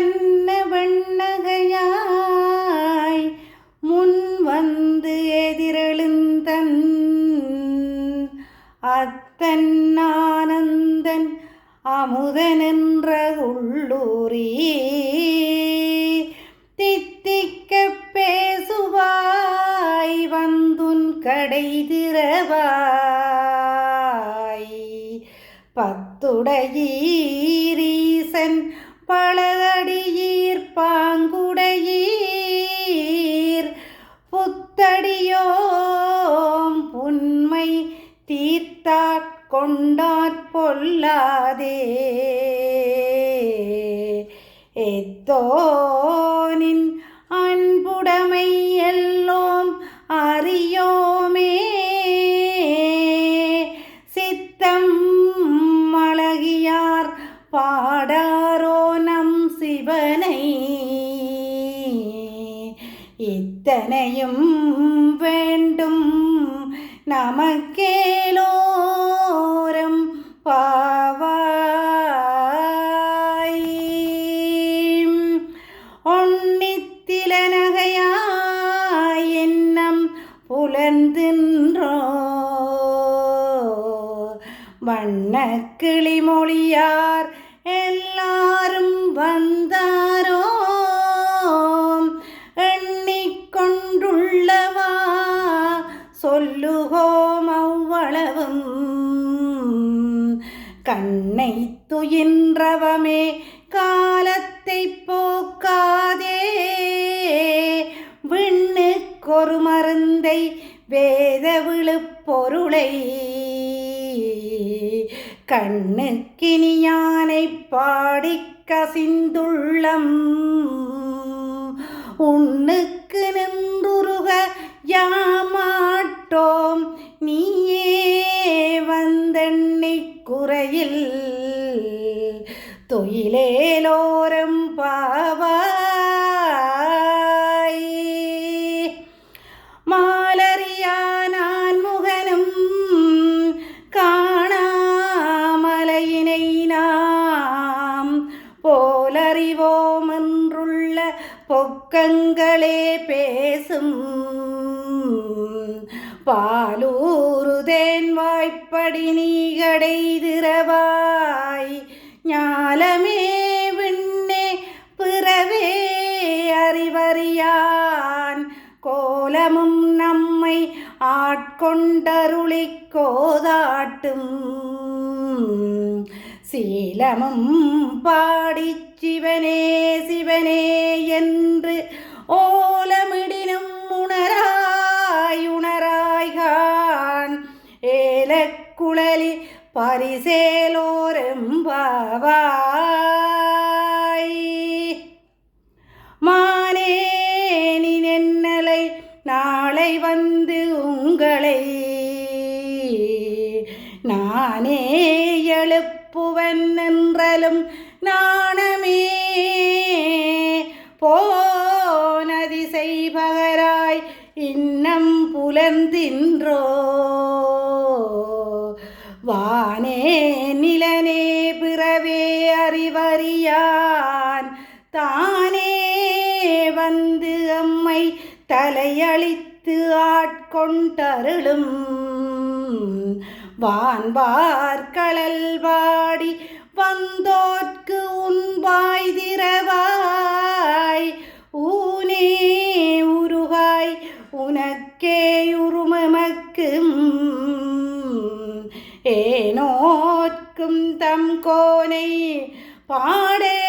வண்ண வண்ணகையாய் முன் வந்து எதிரெழுந்தன். அத்தன் ஆனந்தன் அமுதனென்ற உள்ளூரி. தித்திக்க பேசுவாய் வந்துன் கடை திறவாய். பத்துடையீரீசன் பழகடியீர் பாங்குடையீர். புத்தடியோம் புன்மை தீர்த்தாற் கொண்டாற் பொல்லாதே. எத்தோனின் அன்புடைமை எல்லோ இத்தனையும் வேண்டும் நமக்கேலோரம் பாவாய். ஒன்னித்திலனகையாய் எண்ணம் புலர்ந்தின்றோ? வண்ண கிளிமொழியார் எல்லாம் சொல்லுகோம் அவ்வளவும். கண்ணை துயின்றவமே காலத்தை போக்காதே. விண்ணுக்கொரு மருந்தை வேத விழுப்பொருளை கண்ணுக்கினியானை பாடிக் கசிந்துள்ளம். உன் குறையில் தொயிலேலோரம் பாவாய் மாலறியானான் முகனும் காணாமலையினை நாம் போலறிவோம் என்றுள்ள பொக்கங்களே பேசும் பாலூர் வாய்ப்படி நீ கடைதிரவாய் ஞாலமே விண்ணே பிறவே அறிவறியான். கோலமும் நம்மை ஆட்கொண்டருளிக் கோதாட்டும். சீலமும் பாடி சிவனே சிவனே என் மாரிசேலோரெம்பாவாய் மானேனி நென்னலை நாளை வந்து உங்களை. நானே எழுப்புவன் என்றலும் நாணமே. போனதிசை பகராய் இன்னம் புலந்தின்றோ நிலனே பிறவே அறிவறியான். தானே வந்து அம்மை தலையளித்து ஆட்கொண்டருளும். வான்பார் கடல் வாடி வந்தோர்க்கு உன்பாய் திரவா ஏனோர்க்கும் தம் கோனை பாடே